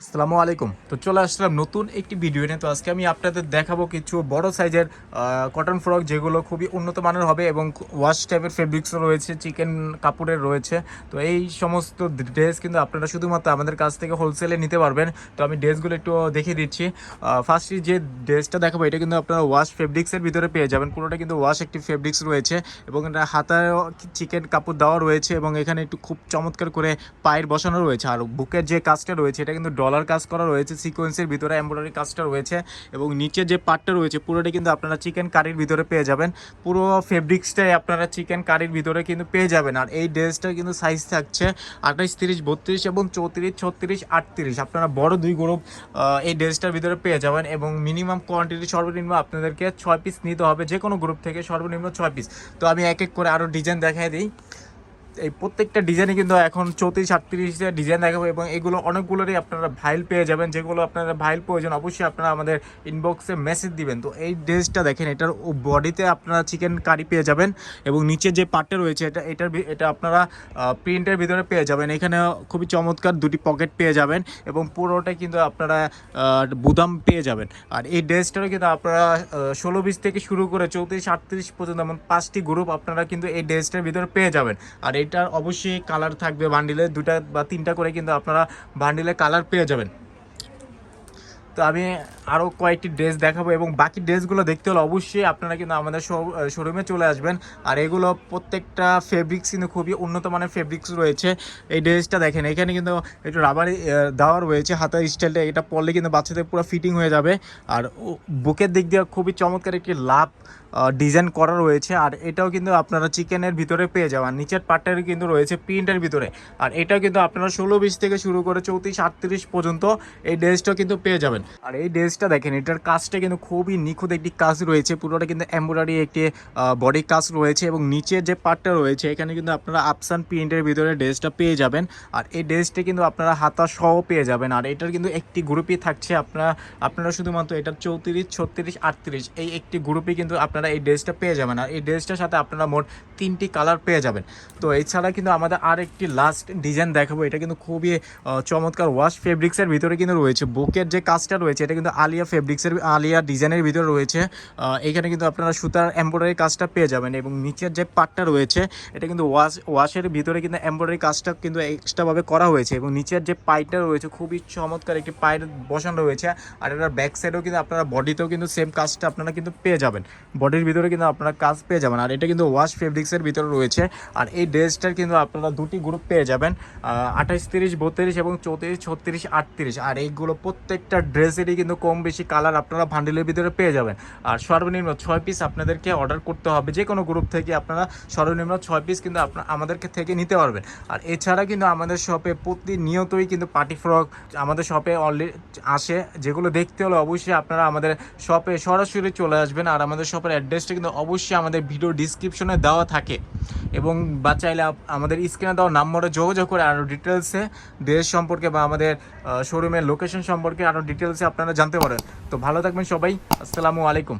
আসসালামু আলাইকুম। তো চলে আসলাম নতুন একটি ভিডিও নিয়ে। তো আজকে আমি আপনাদের দেখাবো কিছু বড় সাইজের কটন ফ্রক যেগুলো খুবই উন্নত মানের হবে এবং ওয়াশ টাইপের ফেব্রিক্সও রয়েছে চিকেন কাপড়ের রয়েছে। তো এই সমস্ত ড্রেস কিন্তু আপনারা শুধুমাত্র আমাদের কাছ থেকে হোলসেলে নিতে পারবেন। তো আমি ড্রেসগুলো একটু দেখিয়ে দিচ্ছি। ফার্স্টলি যে ড্রেসটা দেখাবো, এটা কিন্তু আপনারা ওয়াশ ফেব্রিক্সের ভিতরে পেয়ে যাবেন। পুরোটা কিন্তু ওয়াশ একটি ফেব্রিক্স রয়েছে এবং এটা হাতায় চিকেন কাপড় দেওয়া রয়েছে এবং এখানে একটু খুব চমৎকার করে পায়ের বসানো রয়েছে। আর বুকের যে কাজটা রয়েছে, এটা কিন্তু ডলার কাজ করা রয়েছে সিকোয়েন্সের ভিতরে এমব্রয়ডারি কাজটা রয়েছে এবং নিচে যে পার্টটা রয়েছে, পুরোটা কিন্তু আপনারা চিকেন কারির ভিতরে পেয়ে যাবেন। পুরো ফেব্রিক্সটাই আপনারা চিকেন কারির ভিতরে কিন্তু পেয়ে যাবেন। আর এই ড্রেসটা কিন্তু সাইজ থাকছে আঠাশ, তিরিশ, বত্রিশ এবং চৌত্রিশ, ছত্রিশ, আটত্রিশ। আপনারা বড় দুই গ্রুপ এই ড্রেসটার ভিতরে পেয়ে যাবেন এবং মিনিমাম কোয়ান্টিটি সর্বনিম্ন আপনাদেরকে ছয় পিস নিতে হবে যে কোনো গ্রুপ থেকে সর্বনিম্ন ছয় পিস তো আমি এক এক করে আরও ডিজাইন দেখাই দিই। এই প্রত্যেকটা ডিজাইনে কিন্তু এখন চৌত্রিশ আটত্রিশে ডিজাইন দেখাবো এবং এগুলো অনেকগুলোরই আপনারা ভাইল পেয়ে যাবেন। যেগুলো আপনারা ভাইল প্রয়োজন, অবশ্যই আপনারা আমাদের ইনবক্সে মেসেজ দিবেন। তো এই ড্রেসটা দেখেন, এটার বডিতে আপনারা চিকেন কারি পেয়ে যাবেন এবং নিচে যে পার্টটা রয়েছে, এটা, এটার এটা আপনারা প্রিন্টের ভিতরে পেয়ে যাবেন। এখানে খুবই চমৎকার দুটি পকেট পেয়ে যাবেন এবং পুরোটাই কিন্তু আপনারা বুদাম পেয়ে যাবেন। আর এই ড্রেসটারও কিন্তু আপনারা ষোলো বিশ থেকে শুরু করে চৌত্রিশ আটত্রিশ পর্যন্ত এমন পাঁচটি গ্রুপ আপনারা কিন্তু এই ড্রেসটার ভিতরে পেয়ে যাবেন। আর এটার অবশ্যই কালার থাকবে বান্ডিলে দুটা বা তিনটা করে কিন্তু আপনারা বান্ডিলে কালার পেয়ে যাবেন। তো আমি আরও কয়েকটি ড্রেস দেখাবো এবং বাকি ড্রেসগুলো দেখতে হলে অবশ্যই আপনারা কিন্তু আমাদের শোরুমে চলে আসবেন। আর এগুলো প্রত্যেকটা ফেব্রিক্স কিন্তু খুবই উন্নত মানের ফেব্রিক্স রয়েছে। এই ড্রেসটা দেখেন, এখানে কিন্তু একটু রাবারি দেওয়া রয়েছে হাতের স্টাইলটা এটা পরলে কিন্তু বাচ্চাদের পুরো ফিটিং হয়ে যাবে। আর বুকের দিক দিয়ে খুবই চমৎকার একটি লাভ ডিজাইন করা রয়েছে। আর এটাও কিন্তু আপনারা চিকেনের ভিতরে পেয়ে যাবেন। নিচের পার্টের কিন্তু রয়েছে প্রিন্টের ভিতরে। আর এটাও কিন্তু আপনারা ষোলো বিশ থেকে শুরু করে চৌত্রিশ আটত্রিশ পর্যন্ত এই ড্রেসটাও কিন্তু পেয়ে যাবেন। আর এই ড্রেসটা দেখেন, এটার কাজটা কিন্তু খুবই নিখুঁত একটি কাজ রয়েছে। পুরোটা কিন্তু এমব্রয়ডারি একটি বডি কাজ রয়েছে এবং নিচের যে পার্টটা রয়েছে, এখানে কিন্তু আপনারা আপসান প্রিন্টের ভিতরে ড্রেসটা পেয়ে যাবেন। আর এই ড্রেসটা কিন্তু আপনারা হাতা সহ পেয়ে যাবেন। আর এটার কিন্তু একটি গ্রুপই থাকছে আপনারা আপনারা শুধুমাত্র এটা চৌত্রিশ, ছত্রিশ, আটত্রিশ, এই একটি গ্রুপে কিন্তু আপনারা এই ড্রেসটা পেয়ে যাবেন। আর এই ড্রেসটার সাথে আপনারা মোট তিনটি কালার পেয়ে যাবেন। তো এছাড়া কিন্তু আমাদের আর একটি লাস্ট ডিজাইন দেখাবো। এটা কিন্তু খুবই চমৎকার ওয়াশ ফেব্রিক্সের ভিতরে কিন্তু রয়েছে। বুকের যে কাজটা রয়েছে, এটা কিন্তু আলিয়া ফেব্রিক্সের আলিয়া ডিজাইনের ভিতরে রয়েছে। এখানে কিন্তু আপনারা সুতার এমব্রয়ডারি কাজটা পেয়ে যাবেন এবং নিচের যে পাটটা রয়েছে, এটা কিন্তু ওয়াশ ওয়াশের ভিতরে কিন্তু এমব্রয়ডারি কাজটা কিন্তু এক্সট্রাভাবে করা হয়েছে এবং নিচের যে পাইটা রয়েছে, খুবই চমৎকার একটি পায়ের বসানো রয়েছে। আর এটার ব্যাক সাইডেও কিন্তু আপনারা বডিতেও কিন্তু সেম কাজটা আপনারা কিন্তু পেয়ে যাবেন। বডির ভিতরে কিন্তু আপনারা কাজ পেয়ে যাবেন। আর এটা কিন্তু ওয়াশ ফেব্রিক্সের ভিতরে রয়েছে। আর এই ড্রেসটার কিন্তু আপনারা দুটি গ্রুপ পেয়ে যাবেন। আঠাশ তিরিশ, বত্রিশ এবং চৌত্রিশ, ছত্রিশ, আটত্রিশ। আর এইগুলো প্রত্যেকটা ড্রেসেরই কিন্তু কম বেশি কালার আপনারা ভান্ডিলের ভিতরে পেয়ে যাবেন। আর সর্বনিম্ন ছয় পিস আপনাদেরকে অর্ডার করতে হবে। যে কোনো গ্রুপ থেকে আপনারা সর্বনিম্ন ছয় পিস কিন্তু আপনার আমাদেরকে থেকে নিতে পারবেন। আর এছাড়া কিন্তু আমাদের শপে প্রতিনিয়তই কিন্তু পার্টি ফ্রক আমাদের শপে অলরেডি আসে। যেগুলো দেখতে হলে অবশ্যই আপনারা আমাদের শপে সরাসরি চলে আসবেন। আর আমাদের শপের অ্যাড্রেসটা কিন্তু অবশ্যই আমাদের ভিডিও ডিসক্রিপশনে দেওয়া থাকে। এবং বা চাইলে আমাদের স্ক্রিনে দেওয়া নাম্বারে যোগাযোগ করে আরও ডিটেলসে দেশ সম্পর্কে বা আমাদের শোরুমের লোকেশন সম্পর্কে আরও ডিটেলসে আপনারা জানতে পারেন। তো ভালো থাকবেন সবাই, আসসালামু আলাইকুম।